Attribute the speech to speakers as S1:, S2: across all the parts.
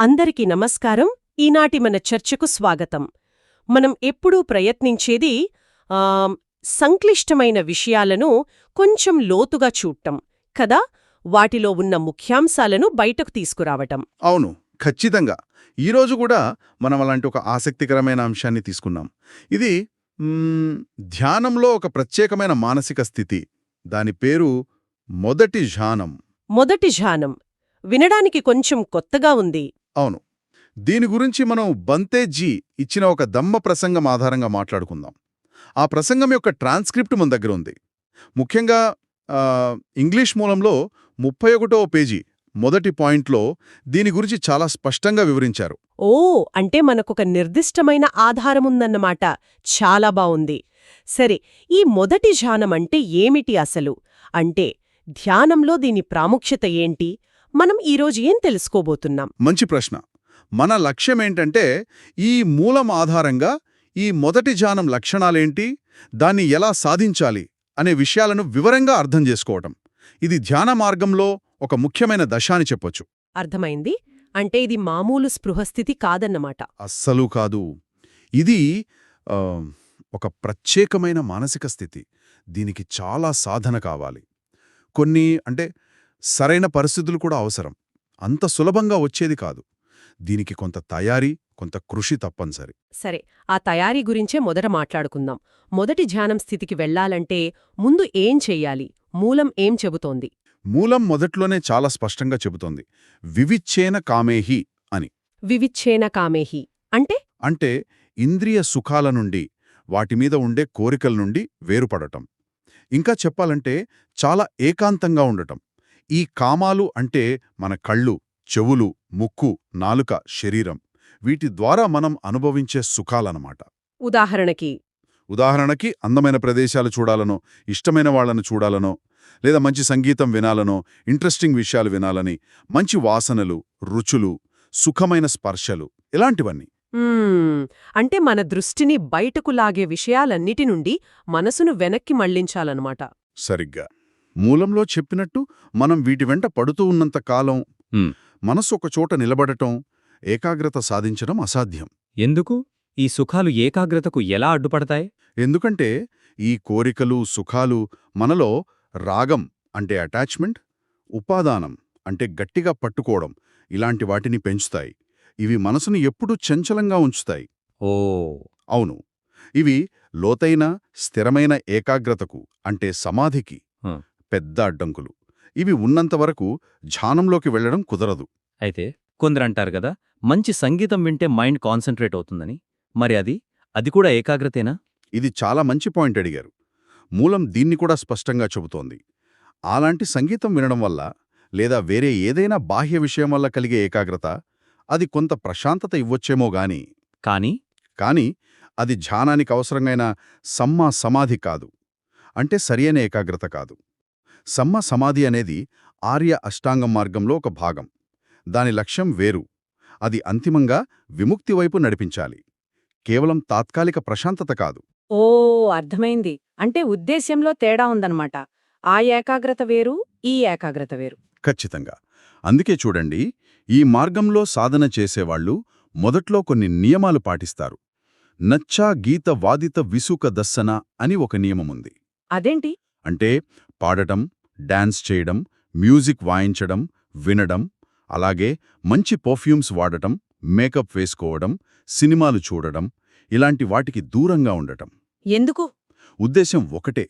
S1: అందరికీ నమస్కారం. ఈనాటి మన చర్చకు స్వాగతం. మనం ఎప్పుడూ ప్రయత్నించేది సంక్లిష్టమైన విషయాలను కొంచెం లోతుగా చూడటం కదా? వాటిలో ఉన్న ముఖ్యాంశాలను బయటకు తీసుకురావటం.
S2: అవును ఖచ్చితంగా. ఈరోజు కూడా మనం అలాంటి ఒక ఆసక్తికరమైన అంశాన్ని తీసుకున్నాం. ఇది ధ్యానంలో ఒక ప్రత్యేకమైన మానసిక స్థితి. దాని పేరు మొదటి ధ్యానం.
S1: మొదటి ధ్యానం. వినడానికి కొంచెం కొత్తగా ఉంది.
S2: అవును. దీని గురించి మనం బంతేజీ ఇచ్చిన ఒక దమ్మ ప్రసంగం ఆధారంగా మాట్లాడుకుందాం. ఆ ప్రసంగం యొక్క ట్రాన్స్క్రిప్ట్ మన దగ్గర ఉంది. ముఖ్యంగా ఇంగ్లీష్ మూలంలో ముప్పై ఒకటో పేజీ మొదటి పాయింట్లో దీని గురించి చాలా స్పష్టంగా వివరించారు.
S1: ఓ అంటే మనకొక నిర్దిష్టమైన ఆధారముందన్నమాట చాలా బావుంది. సరే ఈ మొదటి ధ్యానం అంటే ఏమిటి అసలు? అంటే ధ్యానంలో దీని ప్రాముఖ్యత ఏంటి? మనం ఈరోజు ఏం తెలుసుకోబోతున్నాం?
S2: మంచి ప్రశ్న. మన లక్ష్యమేంటంటే ఈ మూలం ఆధారంగా ఈ మొదటి ధ్యానం లక్షణాలేంటి దాన్ని ఎలా సాధించాలి అనే విషయాలను వివరంగా అర్థం చేసుకోవటం. ఇది ధ్యాన మార్గంలో ఒక ముఖ్యమైన దశ అని చెప్పొచ్చు.
S1: అర్థమైంది? అంటే ఇది మామూలు స్పృహస్థితి కాదన్నమాట.
S2: అస్సలు కాదు. ఇది ఒక ప్రత్యేకమైన మానసిక స్థితి. దీనికి చాలా సాధన కావాలి. కొన్ని అంటే సరైన పరిస్థితులు కూడా అవసరం. అంత సులభంగా వచ్చేది కాదు. దీనికి కొంత తయారీ కొంత కృషి తప్పనిసరి.
S1: సరే ఆ తయారీ గురించే మొదట మాట్లాడుకుందాం. మొదటి ధ్యానం స్థితికి వెళ్ళాలంటే ముందు ఏం చెయ్యాలి మూలం ఏం చెబుతోంది?
S2: మూలం మొదట్లోనే చాలా స్పష్టంగా చెబుతోంది. వివిచ్ఛేన కామేహి అని.
S1: వివిచ్ఛేన కామేహి. అంటే?
S2: అంటే ఇంద్రియ సుఖాల నుండి వాటిమీద ఉండే కోరికల నుండి వేరుపడటం. ఇంకా చెప్పాలంటే చాలా ఏకాంతంగా ఉండటం. ఈ కామాలు అంటే మన కళ్ళు చెవులు ముక్కు నాలుక శరీరం. వీటి ద్వారా మనం అనుభవించే సుఖాలన్నమాట
S1: ఉదాహరణకి?
S2: ఉదాహరణకి అందమైన ప్రదేశాలు చూడాలనో ఇష్టమైన వాళ్ళను చూడాలనో లేదా మంచి సంగీతం వినాలనో ఇంట్రెస్టింగ్ విషయాలు వినాలని మంచి వాసనలు రుచులు సుఖమైన స్పర్శలు ఇలాంటివన్నీ.
S1: అంటే మన దృష్టిని బయటకు లాగే విషయాలన్నిటి నుండి మనసును వెనక్కి మళ్ళించాలన్నమాట
S2: సరిగ్గా. మూలంలో చెప్పినట్టు మనం వీటి వెంట పడుతూ ఉన్నంత కాలం. మనసు ఒక చోట నిలబడటం ఏకాగ్రత సాధించడం అసాధ్యం.
S3: ఎందుకు? ఈ సుఖాలు ఏకాగ్రతకు ఎలా అడ్డుపడతాయి?
S2: ఎందుకంటే ఈ కోరికలు సుఖాలు మనలో రాగం అంటే అటాచ్మెంట్ ఉపాదానం అంటే గట్టిగా పట్టుకోవడం ఇలాంటి వాటిని పెంచుతాయి. ఇవి మనసుని ఎప్పుడూ చంచలంగా ఉంచుతాయి.
S3: ఓ.
S2: అవును. ఇవి లోతైన స్థిరమైన ఏకాగ్రతకు అంటే సమాధికి. పెద్ద అడ్డంకులు. ఇవి ఉన్నంతవరకు ధ్యానంలోకి వెళ్ళడం కుదరదు.
S3: అయితే కొందరంటారు గదా మంచి సంగీతం వింటే మైండ్ కాన్సంట్రేట్ అవుతుందని. మరి అది? అది కూడా ఏకాగ్రతేనా?
S2: ఇది చాలా మంచి పాయింట్ అడిగారు. మూలం దీన్ని కూడా స్పష్టంగా చెబుతోంది. అలాంటి సంగీతం వినడం వల్ల లేదా వేరే ఏదైనా బాహ్య విషయం వల్ల కలిగే ఏకాగ్రత అది కొంత ప్రశాంతత ఇవ్వొచ్చేమో గాని
S3: కానీ?
S2: కాని అది ధ్యానానికి అవసరమైన సమ్మా సమాధి కాదు. అంటే సరియైన ఏకాగ్రత కాదు. సమ్మ సమాధి అనేది ఆర్య అష్టాంగం మార్గంలో ఒక భాగం. దాని లక్ష్యం వేరు. అది అంతిమంగా విముక్తి వైపు నడిపించాలి. కేవలం తాత్కాలిక ప్రశాంతత కాదు.
S4: ఓ అర్థమైంది. అంటే ఉద్దేశ్యంలో తేడా ఉందన్నమాట. ఆ ఏకాగ్రత వేరు ఈ ఏకాగ్రత వేరు.
S2: ఖచ్చితంగా. అందుకే చూడండి ఈ మార్గంలో సాధన చేసేవాళ్ళు మొదట్లో కొన్ని నియమాలు పాటిస్తారు. నచ్చా గీత వాదిత విసుక దస్సన అని ఒక నియమముంది.
S4: అదేంటి?
S2: అంటే పాడటం డాన్స్ చేయడం మ్యూజిక్ వాయించడం వినడం అలాగే మంచి పర్ఫ్యూమ్స్ వాడటం మేకప్ వేసుకోవడం సినిమాలు చూడడం ఇలాంటి వాటికి దూరంగా ఉండటం.
S4: ఎందుకు?
S2: ఉద్దేశం ఒకటే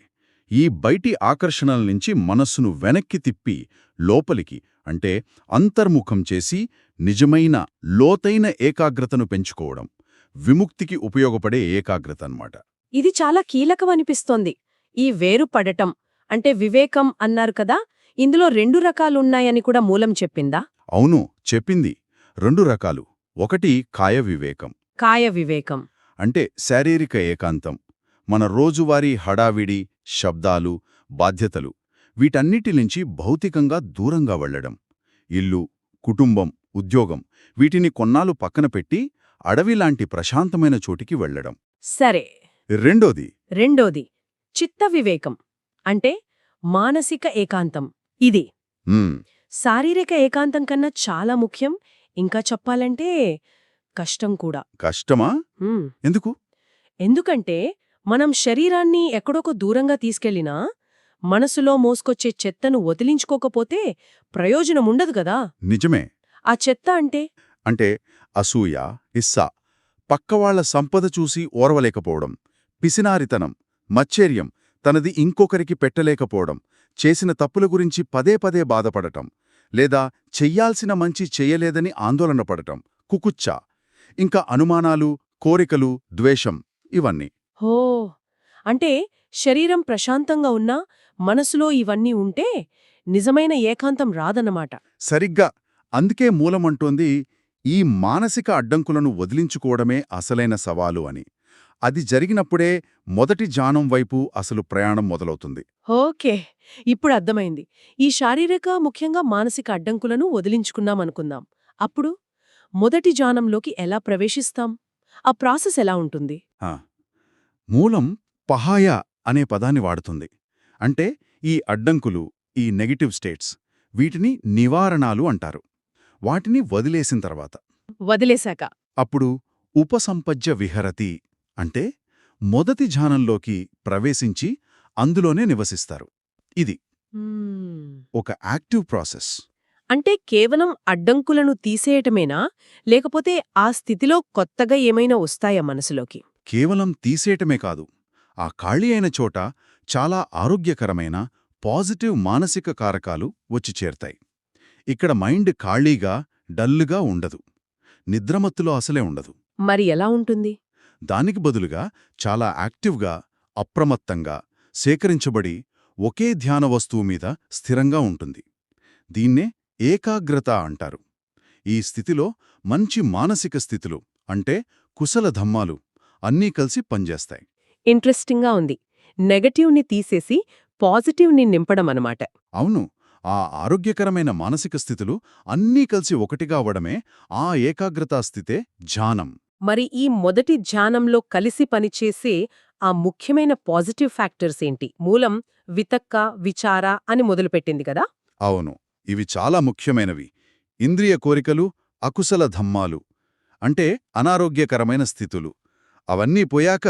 S2: ఈ బయటి ఆకర్షణల నుంచి మనస్సును వెనక్కి తిప్పి లోపలికి అంటే అంతర్ముఖం చేసి నిజమైన లోతైన ఏకాగ్రతను పెంచుకోవడం. విముక్తికి ఉపయోగపడే ఏకాగ్రత అన్నమాట.
S4: ఇది చాలా కీలకం అనిపిస్తోంది ఈ వేరు పడటం అంటే వివేకం అన్నారు కదా ఇందులో రెండు రకాలున్నాయని కూడా మూలం చెప్పిందా?
S2: అవును చెప్పింది. రెండు రకాలు. ఒకటి కాయ వివేకం.
S4: కాయ వివేకం.
S2: అంటే శారీరక ఏకాంతం. మన రోజువారీ హడావిడి శబ్దాలు బాధ్యతలు వీటన్నిటి నుంచి భౌతికంగా దూరంగా వెళ్ళడం. ఇల్లు కుటుంబం ఉద్యోగం వీటిని కొన్నాళ్ళు పక్కన పెట్టి అడవిలాంటి ప్రశాంతమైన చోటికి వెళ్ళడం.
S4: సరే.
S2: రెండోది.
S4: రెండోది. చిత్త వివేకం. అంటే మానసిక ఏకాంతం. ఇది శారీరక ఏకాంతం కన్నా చాలా ముఖ్యం. ఇంకా చెప్పాలంటే కష్టం కూడా.
S2: కష్టమా. ఎందుకు?
S4: ఎందుకంటే మనం శరీరాన్ని ఎక్కడొక దూరంగా తీసుకెళ్ళినా మనసులో మోసుకొచ్చే చెత్తను వదిలించుకోకపోతే ప్రయోజనముండదు గదా
S2: నిజమే.
S4: ఆ చెత్త అంటే?
S2: అంటే అసూయ ఇస్సా పక్కవాళ్ళ సంపద చూసి ఓర్వలేకపోవడం పిసినారితనం మచ్చర్యం తనది ఇంకొకరికి పెట్టలేకపోవడం చేసిన తప్పుల గురించి పదే పదే బాధపడటం లేదా చెయ్యాల్సిన మంచి చెయ్యలేదని ఆందోళన పడటం కుకుచ్చ ఇంకా అనుమానాలు కోరికలు ద్వేషం ఇవన్నీ.
S4: హో! అంటే శరీరం ప్రశాంతంగా ఉన్నా మనసులో ఇవన్నీ ఉంటే నిజమైన ఏకాంతం రాదన్నమాట.
S2: సరిగ్గా అందుకే మూలమంటోంది ఈ మానసిక అడ్డంకులను వదిలించుకోవడమే అసలైన సవాలు అని. అది జరిగినప్పుడే మొదటి జానం వైపు అసలు ప్రయాణం మొదలవుతుంది.
S4: ఓకే. ఇప్పుడు అర్థమైంది. ఈ శారీరక ముఖ్యంగా మానసిక అడ్డంకులను వదిలించుకున్నామనుకుందాం అప్పుడు మొదటి జానంలోకి ఎలా ప్రవేశిస్తాం? ఆ ప్రాసెస్ ఎలా ఉంటుంది?
S2: మూలం పహాయ అనే పదాన్ని వాడుతుంది. అంటే ఈ అడ్డంకులు ఈ నెగటివ్ స్టేట్స్ వీటిని నివారణాలు అంటారు. వాటిని వదిలేసిన తర్వాత
S4: వదిలేశాక.
S2: అప్పుడు ఉపసంపజ్య విహరతి అంటే మొదటి ధ్యానంలోకి ప్రవేశించి అందులోనే నివసిస్తారు. ఇది. ఒక యాక్టివ్ ప్రాసెస్.
S4: అంటే కేవలం అడ్డంకులను తీసేయటమేనా? లేకపోతే ఆ స్థితిలో కొత్తగా ఏమైనా వస్తాయా మనసులోకి?
S2: కేవలం తీసేయటమే కాదు. ఆ ఖాళీ అయిన చోట చాలా ఆరోగ్యకరమైన పాజిటివ్ మానసిక కారకాలు వచ్చి చేరతాయి. ఇక్కడ మైండ్ ఖాళీగా డల్లుగా ఉండదు. నిద్రమత్తులో అసలే ఉండదు.
S4: మరి ఎలా ఉంటుంది?
S2: దానికి బదులుగా చాలా యాక్టివ్గా అప్రమత్తంగా సేకరించబడి ఒకే ధ్యాన వస్తువు మీద స్థిరంగా ఉంటుంది. దీన్నే ఏకాగ్రత అంటారు. ఈ స్థితిలో మంచి మానసిక స్థితులు అంటే కుశల ధమ్మాలు అన్నీ కలిసి పనిచేస్తాయి.
S4: ఇంట్రెస్టింగ్గా ఉంది. నెగటివ్ని తీసేసి పాజిటివ్ని నింపడం అనమాట
S2: అవును. ఆ ఆరోగ్యకరమైన మానసిక స్థితులు అన్నీ కలిసి ఒకటిగా అవడమే ఆ ఏకాగ్రతా స్థితే ధ్యానం.
S4: మరి ఈ మొదటి ధ్యానంలో కలిసి పనిచేసే ఆ ముఖ్యమైన పాజిటివ్ ఫ్యాక్టర్స్ ఏంటి? మూలం వితక్క విచార అని మొదలుపెట్టింది కదా?
S2: అవును. ఇవి చాలా ముఖ్యమైనవి. ఇంద్రియ కోరికలు అకుశల ధమ్మాలు అంటే అనారోగ్యకరమైన స్థితులు. అవన్నీ పోయాక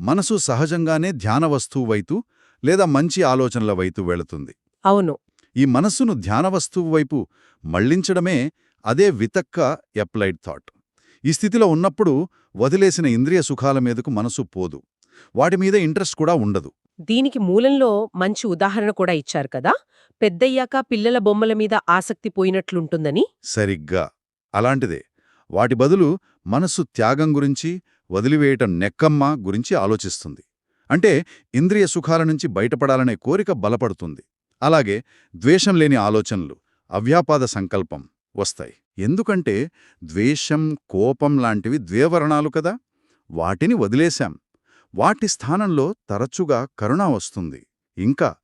S2: మనసు సహజంగానే ధ్యాన వస్తువు వైపు లేదా మంచి ఆలోచనల వైపు వెళుతుంది.
S4: అవును.
S2: ఈ మనస్సును ధ్యాన వస్తువు వైపు మళ్ళించడమే అదే వితక్క ఎప్లైడ్ థాట్. ఈ స్థితిలో ఉన్నప్పుడు వదిలేసిన ఇంద్రియ సుఖాల మీదకు మనసు పోదు. వాటి మీద ఇంట్రెస్ట్ కూడా ఉండదు.
S4: దీనికి మూలంలో మంచి ఉదాహరణ కూడా ఇచ్చారు కదా? పెద్దయ్యాక పిల్లల బొమ్మల మీద ఆసక్తి పోయినట్లుంటుందని?
S2: సరిగ్గా. అలాంటిదే. వాటి బదులు మనస్సు త్యాగం గురించి వదిలివేయటం నెక్కమ్మ గురించి ఆలోచిస్తుంది. అంటే ఇంద్రియ సుఖాల నుంచి బయటపడాలనే కోరిక బలపడుతుంది. అలాగే ద్వేషం లేని ఆలోచనలు అవ్యాపాద సంకల్పం వస్తాయి. ఎందుకంటే ద్వేషం కోపం లాంటివి ద్వేవర్ణాలు కదా. వాటిని వదిలేశాం. వాటి స్థానంలో తరచుగా కరుణ వస్తుంది. ఇంకా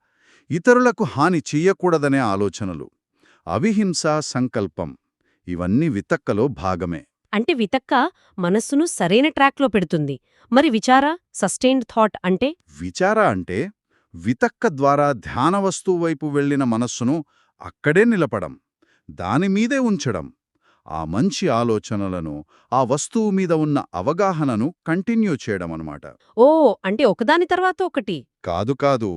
S2: ఇతరులకు హాని చెయ్యకూడదనే ఆలోచనలు. అవిహింస సంకల్పం. ఇవన్నీ వితక్కలో భాగమే.
S4: అంటే వితక్క మనస్సును సరైన ట్రాక్లో పెడుతుంది. మరి విచార సస్టైన్డ్ థాట్ అంటే?
S2: విచార అంటే వితక్క ద్వారా ధ్యాన వస్తువు వైపు వెళ్ళిన మనస్సును అక్కడే నిలపడం. దానిమీదే ఉంచడం. ఆ మంచి ఆలోచనలను ఆ వస్తువు మీద ఉన్న అవగాహనను కంటిన్యూ చేయడం అన్నమాట
S4: ఓ అంటే ఒకదాని తర్వాత ఒకటి.
S2: కాదు కాదు.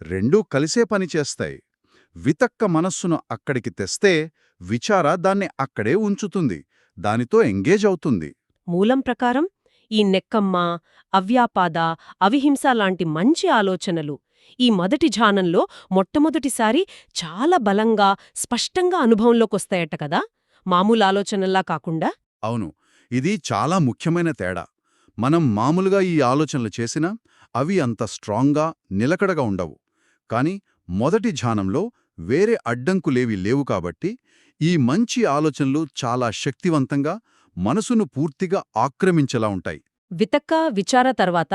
S2: రెండూ కలిసే పనిచేస్తాయి వితక్క మనస్సును అక్కడికి తెస్తే విచార దాన్ని అక్కడే ఉంచుతుంది. దానితో ఎంగేజ్ అవుతుంది.
S4: మూలం ప్రకారం ఈ నెక్కమ్మ అవ్యాపాద అవిహింస లాంటి మంచి ఆలోచనలు ఈ మొదటి ధ్యానంలో మొట్టమొదటిసారి చాలా బలంగా స్పష్టంగా అనుభవంలోకొస్తాయట కదా? మామూలు ఆలోచనల్లా కాకుండా?
S2: అవును. ఇది చాలా ముఖ్యమైన తేడా. మనం మామూలుగా ఈ ఆలోచనలు చేసినా అవి అంత స్ట్రాంగ్గా నిలకడగా ఉండవు. కాని మొదటి ధ్యానంలో వేరే అడ్డంకులేవి లేవు కాబట్టి ఈ మంచి ఆలోచనలు చాలా శక్తివంతంగా మనసును పూర్తిగా ఆక్రమించేలా ఉంటాయి.
S4: వితక్క విచార తర్వాత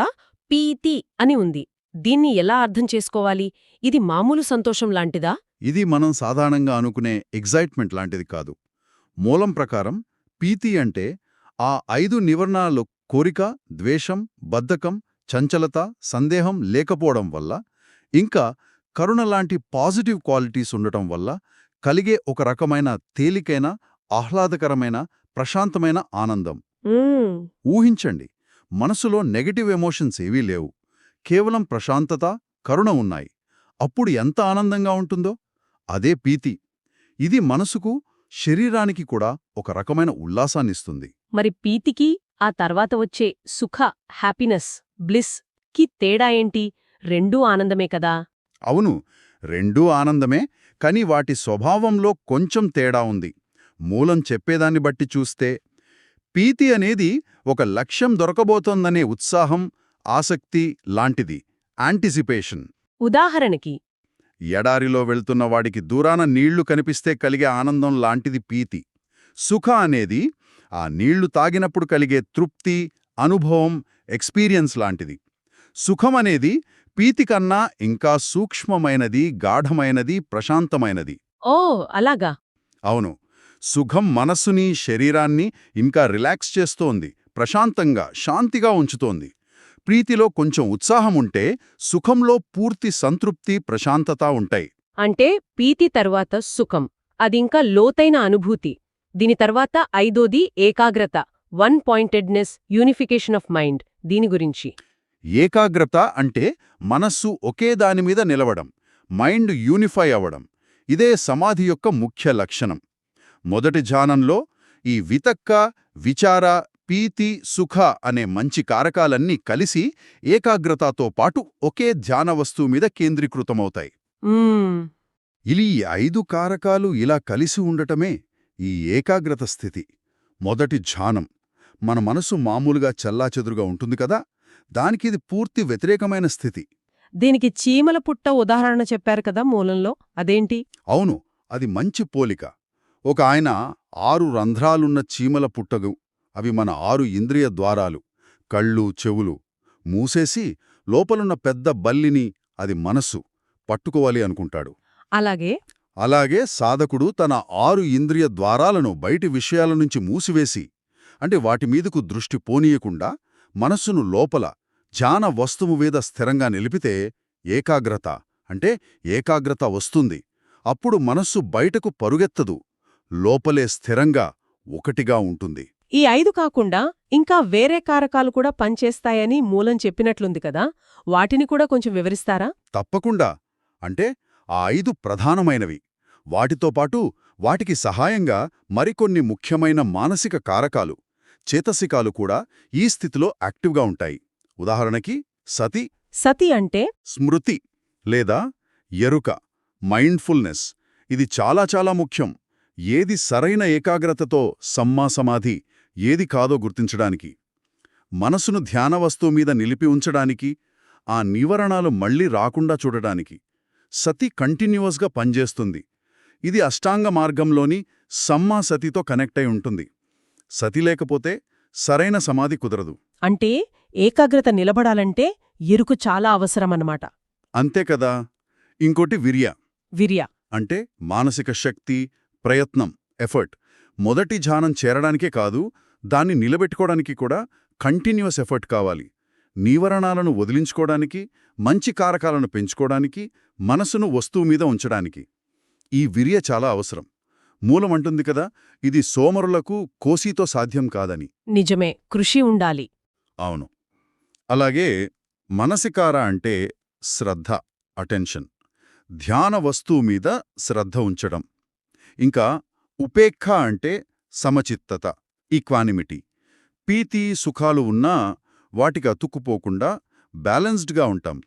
S4: పీతి అని ఉంది. దీన్ని ఎలా అర్థం చేసుకోవాలి? ఇది మామూలు సంతోషం లాంటిదా?
S2: ఇది మనం సాధారణంగా అనుకునే ఎగ్జైట్మెంట్ లాంటిది కాదు. మూలం ప్రకారం పీతి అంటే ఆ ఐదు నివర్ణాలలో కోరిక ద్వేషం బద్ధకం చంచలత సందేహం లేకపోవడం వల్ల ఇంకా కరుణ లాంటి పాజిటివ్ క్వాలిటీస్ ఉండటం వల్ల కలిగే ఒక రకమైన తేలికైన ఆహ్లాదకరమైన ప్రశాంతమైన ఆనందం. ఊహించండి మనసులో నెగటివ్ ఎమోషన్స్ ఏవీ లేవు. కేవలం ప్రశాంతత కరుణ ఉన్నాయి. అప్పుడు ఎంత ఆనందంగా ఉంటుందో? అదే పీతి. ఇది మనసుకు శరీరానికి కూడా ఒక రకమైన ఉల్లాసాన్నిస్తుంది.
S4: మరి పీతికి ఆ తర్వాత వచ్చే సుఖ హ్యాపీనెస్ బ్లిస్కి తేడా ఏంటి? రెండూ ఆనందమే కదా?
S2: అవును రెండూ ఆనందమే కాని వాటి స్వభావంలో కొంచెం తేడా ఉంది. మూలం చెప్పేదాన్ని బట్టి చూస్తే పీతి అనేది ఒక లక్ష్యం దొరకబోతోందనే ఉత్సాహం ఆసక్తి లాంటిది యాంటిసిపేషన్.
S4: ఉదాహరణకి
S2: ఎడారిలో వెళ్తున్న వాడికి దూరాన నీళ్ళు కనిపిస్తే కలిగే ఆనందం లాంటిది పీతి. సుఖ అనేది ఆ నీళ్ళు తాగినప్పుడు కలిగే తృప్తి అనుభవం ఎక్స్పీరియన్స్ లాంటిది. సుఖం అనేది పీతి కన్నా ఇంకా సూక్ష్మమైనది గాఢమైనది ప్రశాంతమైనది.
S4: ఓ అలాగా.
S2: అవును. సుఖం మనస్సుని శరీరాన్ని ఇంకా రిలాక్స్ చేస్తోంది ప్రశాంతంగా శాంతిగా ఉంచుతోంది. ప్రీతిలో కొంచెం ఉత్సాహం ఉంటే సుఖంలో పూర్తి సంతృప్తి ప్రశాంతత ఉంటాయి.
S4: అంటే పీతి తరువాత సుఖం. అదింకా లోతైన అనుభూతి. దీని తర్వాత ఐదోది ఏకాగ్రత. One pointedness unification of mind. దీని గురించి.
S2: ఏకాగ్రత అంటే మనస్సు ఒకే దానిమీద నిలవడం. మైండ్ యూనిఫై అవ్వడం. ఇదే సమాధి యొక్క ముఖ్య లక్షణం. మొదటి ధ్యానంలో ఈ వితక్క విచార పీతి సుఖ అనే మంచి కారకాలన్నీ కలిసి ఏకాగ్రతతో పాటు ఒకే ధ్యాన వస్తువు మీద కేంద్రీకృతమవుతాయి. ఇలా ఈ ఐదు కారకాలు ఇలా కలిసి ఉండటమే ఈ ఏకాగ్రత స్థితి. మొదటి ధ్యానం. మన మనసు మామూలుగా చెల్లాచెదురుగా ఉంటుంది కదా దానికిది పూర్తి వ్యతిరేకమైన స్థితి.
S1: దీనికి చీమల పుట్ట ఉదాహరణ చెప్పారు కదా మూలంలో అదేంటి?
S2: అవును అది మంచి పోలిక. ఒక ఆయన ఆరు రంధ్రాలున్న చీమల పుట్టగు అవి మన ఆరు ఇంద్రియ ద్వారాలు కళ్ళు చెవులు. మూసేసి లోపలున్న పెద్ద బల్లిని అది మనస్సు పట్టుకోవాలి అనుకుంటాడు.
S1: అలాగే?
S2: అలాగే సాధకుడు తన ఆరు ఇంద్రియ ద్వారాలను బయటి విషయాల నుంచి మూసివేసి అంటే వాటి మీదకు దృష్టి పోనీయకుండా మనస్సును లోపల ధ్యాన వస్తువు మీద స్థిరంగా నిలిపితే ఏకాగ్రత అంటే ఏకాగ్రత వస్తుంది. అప్పుడు మనస్సు బయటకు పరుగెత్తదు. లోపలే స్థిరంగా ఒకటిగా ఉంటుంది.
S1: ఈ ఐదు కాకుండా ఇంకా వేరే కారకాలు కూడా పనిచేస్తాయని మూలం చెప్పినట్లుంది కదా వాటిని కూడా కొంచెం వివరిస్తారా?
S2: తప్పకుండా. అంటే ఆ ఐదు ప్రధానమైనవి. వాటితో పాటు వాటికి సహాయంగా మరికొన్ని ముఖ్యమైన మానసిక కారకాలు చేతసికాలు కూడా ఈ స్థితిలో యాక్టివ్గా ఉంటాయి. ఉదాహరణకి సతి
S1: సతి అంటే?
S2: స్మృతి లేదా ఎరుక మైండ్ఫుల్నెస్. ఇది చాలా చాలా ముఖ్యం. ఏది సరైన ఏకాగ్రతతో సమ్మా సమాధి ఏది కాదో గుర్తించడానికి మనసును ధ్యాన వస్తువు మీద నిలిపి ఉంచడానికి ఆ నివరణాలు మళ్ళీ రాకుండా చూడడానికి సతి కంటిన్యూవస్గా పనిచేస్తుంది. ఇది అష్టాంగ మార్గంలోని సమ్మా సతితో కనెక్ట్ అయి ఉంటుంది. సతి లేకపోతే సరైన సమాధి కుదరదు.
S1: అంటే ఏకాగ్రత నిలబడాలంటే ఎరుకు చాలా అవసరమన్నమాట.
S2: అంతే కదా? ఇంకోటి విర్య.
S1: విర్య.
S2: అంటే మానసిక శక్తి ప్రయత్నం ఎఫర్ట్ మొదటి ధ్యానం చేరడానికే కాదు దాన్ని నిలబెట్టుకోవడానికి కూడా కంటిన్యూస్ ఎఫర్ట్ కావాలి. నీవరణాలను వదిలించుకోవడానికి మంచి కారకాలను పెంచుకోవడానికి మనసును వస్తువు మీద ఉంచడానికి. ఈ విర్య చాలా అవసరం. మూలమంటుంది కదా ఇది సోమరులకు కోసీతో సాధ్యం కాదని.
S1: నిజమే కృషి ఉండాలి.
S2: అవును. అలాగే మనసికార అంటే శ్రద్ధ అటెన్షన్. ధ్యాన వస్తువు మీద శ్రద్ధ ఉంచడం. ఇంకా ఉపేక్ష అంటే సమచిత్తత. ఈక్వానిమిటీ పీతి సుఖాలు ఉన్నా వాటికి అతుక్కుపోకుండా బ్యాలెన్స్డ్గా ఉంటాం.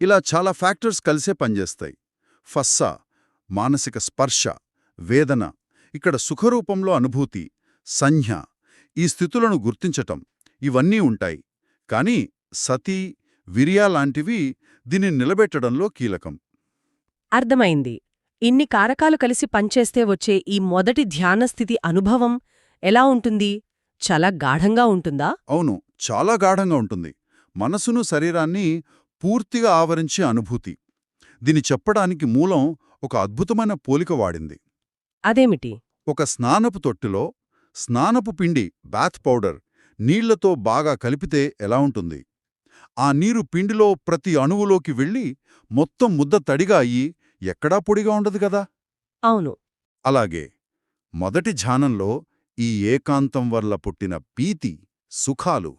S2: ఇలా చాలా ఫ్యాక్టర్స్ కలిసే పనిచేస్తాయి. ఫస్సా మానసిక స్పర్శ వేదన. ఇక్కడ సుఖరూపంలో అనుభూతి సంజ్ఞ ఈ స్థితులను గుర్తించటం ఇవన్నీ ఉంటాయి. కానీ సతీ విరియా లాంటివి దీన్ని నిలబెట్టడంలో కీలకం.
S1: అర్థమైంది. ఇన్ని కారకాలు కలిసి పనిచేస్తే వచ్చే ఈ మొదటి ధ్యానస్థితి అనుభవం ఎలా ఉంటుంది? చాలా గాఢంగా ఉంటుందా?
S2: అవును చాలా గాఢంగా ఉంటుంది. మనసును శరీరాన్ని పూర్తిగా ఆవరించే అనుభూతి. దీని చెప్పడానికి మూలం ఒక అద్భుతమైన పోలిక వాడింది.
S1: అదేమిటి?
S2: ఒక స్నానపు తొట్టిలో స్నానపు పిండి బాత్ పౌడర్ నీళ్ళతో బాగా కలిపితే ఎలా ఉంటుంది? ఆ నీరు పిండిలో ప్రతి అణువులోకి వెళ్ళి మొత్తం ముద్ద తడిగా అయ్యి ఎక్కడా పొడిగా ఉండదు కదా?
S1: అవును.
S2: అలాగే మొదటి ధ్యానంలో ఈ ఏకాంతం వల్ల పుట్టిన పీతి సుఖాలు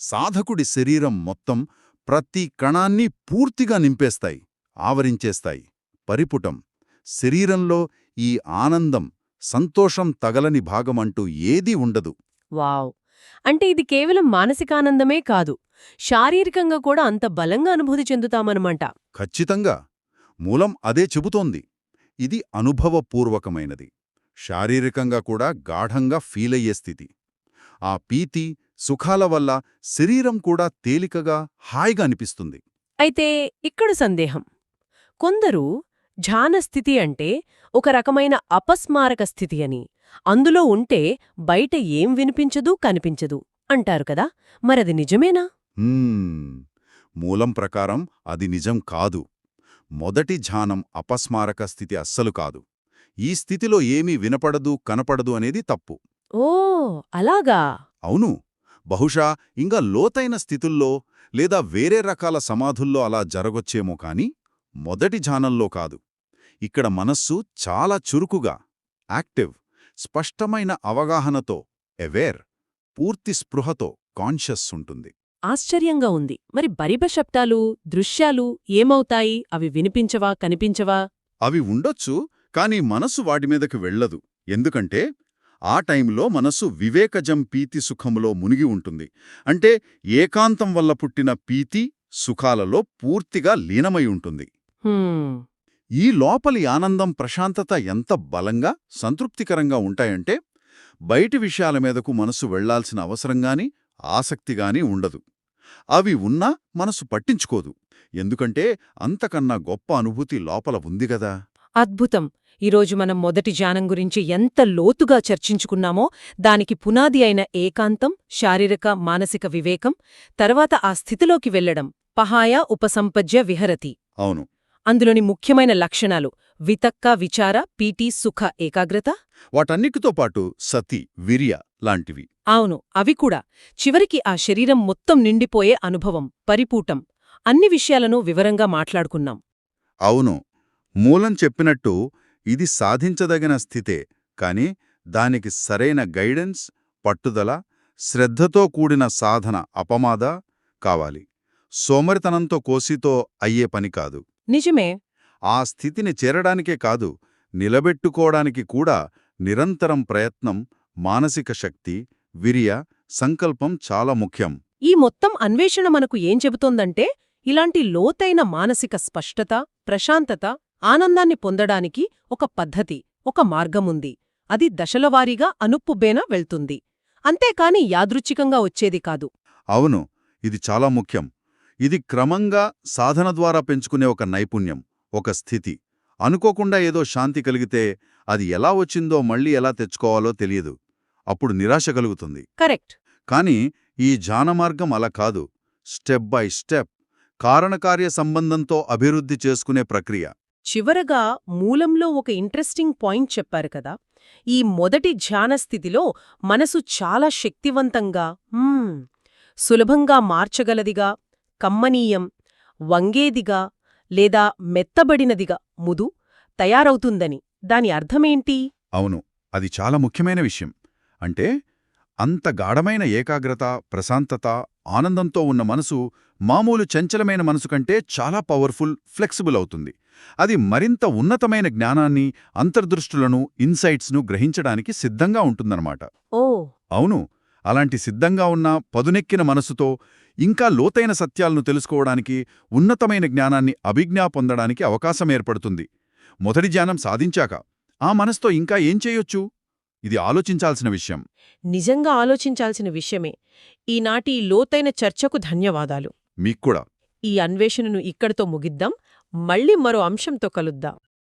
S2: సాధకుడి శరీరం మొత్తం ప్రతి కణాన్ని పూర్తిగా నింపేస్తాయి ఆవరించేస్తాయి. పరిపుటం శరీరంలో ఈ ఆనందం సంతోషం తగలని భాగమంటూ ఏదీ ఉండదు.
S4: వావ్! అంటే ఇది కేవలం మానసికానందమే కాదు శారీరకంగా కూడా అంత బలంగా అనుభూతి చెందుతామన్నమాట.
S2: ఖచ్చితంగా! మూలం అదే చెబుతోంది. ఇది అనుభవపూర్వకమైనది. శారీరకంగా కూడా గాఢంగా ఫీలయ్యే స్థితి. ఆ పీతి సుఖాల వల్ల శరీరం కూడా తేలికగా హాయిగా అనిపిస్తుంది.
S4: అయితే ఇక్కడ సందేహం. కొందరు ఝాన స్థితి అంటే ఒక రకమైన అపస్మారక స్థితి అని. అందులో ఉంటే బయట ఏం వినిపించదు కనిపించదు అంటారు కదా! మరది నిజమేనా?
S2: మూలం ప్రకారం అది నిజం కాదు. మొదటి ధ్యానం అపస్మారక స్థితి అస్సలు కాదు. ఈ స్థితిలో ఏమీ వినపడదు కనపడదు అనేది తప్పు.
S4: ఓ అలాగా?
S2: అవును. బహుశా ఇంకా లోతైన స్థితుల్లో లేదా వేరే రకాల సమాధుల్లో అలా జరగొచ్చేమో కాని మొదటి ధ్యానంలో కాదు. ఇక్కడ మనస్సు చాలా చురుకుగా యాక్టివ్ స్పష్టమైన అవగాహనతో ఎవేర్ పూర్తి స్పృహతో కాన్షియస్ ఉంటుంది.
S4: ఆశ్చర్యంగా ఉంది. మరి బరిబ శబ్దాలు దృశ్యాలు ఏమవుతాయి? అవి వినిపించవా కనిపించవా?
S2: అవి ఉండొచ్చు కాని మనసు వాటి మీదకి వెళ్ళదు. ఎందుకంటే ఆ టైంలో మనసు వివేకజం పీతి సుఖములో మునిగి ఉంటుంది. అంటే ఏకాంతం వల్ల పుట్టిన పీతి సుఖాలలో పూర్తిగా లీనమై ఉంటుంది. ఈ లోపలి ఆనందం ప్రశాంతత ఎంత బలంగా సంతృప్తికరంగా ఉంటాయంటే బయటి విషయాల మీదకు మనసు వెళ్ళాల్సిన అవసరంగాని ఆసక్తిగాని ఉండదు. అవి ఉన్నా మనసు పట్టించుకోదు. ఎందుకంటే అంతకన్నా గొప్ప అనుభూతి లోపల ఉంది గదా.
S4: అద్భుతం. ఈరోజు మనం మొదటి ధ్యానం గురించి ఎంత లోతుగా చర్చించుకున్నామో దానికి పునాది అయిన ఏకాంతం శారీరక మానసిక వివేకం తర్వాత ఆ స్థితిలోకి వెళ్ళడం పహాయ ఉపసంపజ్య విహరతి.
S2: అవును.
S4: అందులోని ముఖ్యమైన లక్షణాలు వితక్క విచార పీటి సుఖ ఏకాగ్రత?
S2: వాటన్నిటితో పాటు సతి వీర్య లాంటివి.
S4: అవును అవి కూడా చివరికి ఆ శరీరం మొత్తం నిండిపోయే అనుభవం పరిపూటం అన్ని విషయాలను వివరంగా మాట్లాడుకున్నాం.
S2: అవును. మూలం చెప్పినట్టు ఇది సాధించదగిన స్థితే కాని దానికి సరైన గైడెన్స్ పట్టుదల శ్రద్ధతో కూడిన సాధన అపమాద కావాలి. సోమరితనంతో కోసితో అయ్యే పని కాదు.
S4: నిజమే.
S2: ఆ స్థితిని చేరడానికే కాదు నిలబెట్టుకోవడానికి కూడా నిరంతరం ప్రయత్నం మానసిక శక్తి విరియ సంకల్పం చాలా ముఖ్యం.
S4: ఈ మొత్తం అన్వేషణ మనకు ఏం చెబుతోందంటే ఇలాంటి లోతైన మానసిక స్పష్టత ప్రశాంతత ఆనందాన్ని పొందడానికి ఒక పద్ధతి ఒక మార్గముంది. అది దశలవారీగా అనుప్పుబేన వెళ్తుంది. అంతేకాని యాదృచ్ఛికంగా వచ్చేది కాదు.
S2: అవును ఇది చాలా ముఖ్యం. ఇది క్రమంగా సాధన ద్వారా పెంచుకునే ఒక నైపుణ్యం ఒక స్థితి. అనుకోకుండా ఏదో శాంతి కలిగితే అది ఎలా వచ్చిందో మళ్ళీ ఎలా తెచ్చుకోవాలో తెలియదు. అప్పుడు నిరాశ కలుగుతుంది.
S4: కరెక్ట్.
S2: కాని ఈ ధ్యానమార్గం అలా కాదు. స్టెప్ బై స్టెప్ కారణకార్య సంబంధంతో అభివృద్ధి చేసుకునే ప్రక్రియ.
S4: చివరగా మూలంలో ఒక ఇంట్రెస్టింగ్ పాయింట్ చెప్పారు కదా ఈ మొదటి ధ్యానస్థితిలో మనసు చాలా శక్తివంతంగా సులభంగా మార్చగలదిగా కమ్మనీయం వంగేదిగా లేదా మెత్తబడినదిగా ముదు తయారవుతుందని. దాని అర్థమేంటి?
S2: అవును అది చాలా ముఖ్యమైన విషయం. అంటే అంత గాఢమైన ఏకాగ్రత ప్రశాంతత ఆనందంతో ఉన్న మనసు మామూలు చంచలమైన మనసు కంటే చాలా పవర్ఫుల్ ఫ్లెక్సిబుల్ అవుతుంది. అది మరింత ఉన్నతమైన జ్ఞానాన్ని అంతర్దృష్టులను ఇన్సైట్స్ను గ్రహించడానికి సిద్ధంగా ఉంటుందన్నమాట.
S4: ఓ!
S2: అవును. అలాంటి సిద్ధంగా ఉన్న పదునెక్కిన మనసుతో ఇంకా లోతైన సత్యాలను తెలుసుకోవడానికి ఉన్నతమైన జ్ఞానాన్ని అభిజ్ఞా పొందడానికి అవకాశం ఏర్పడుతుంది. మొదటి జ్ఞానం సాధించాక ఆ మనసుతో ఇంకా ఏం చేయొచ్చు? ఇది ఆలోచించాల్సిన విషయం.
S4: నిజంగా ఆలోచించాల్సిన విషయమే. ఈనాటి లోతైన చర్చకు ధన్యవాదాలు.
S2: మీక్కూడా
S4: ఈ అన్వేషణను ఇక్కడితో ముగిద్దాం. మళ్ళీ మరో అంశంతో కలుద్దాం.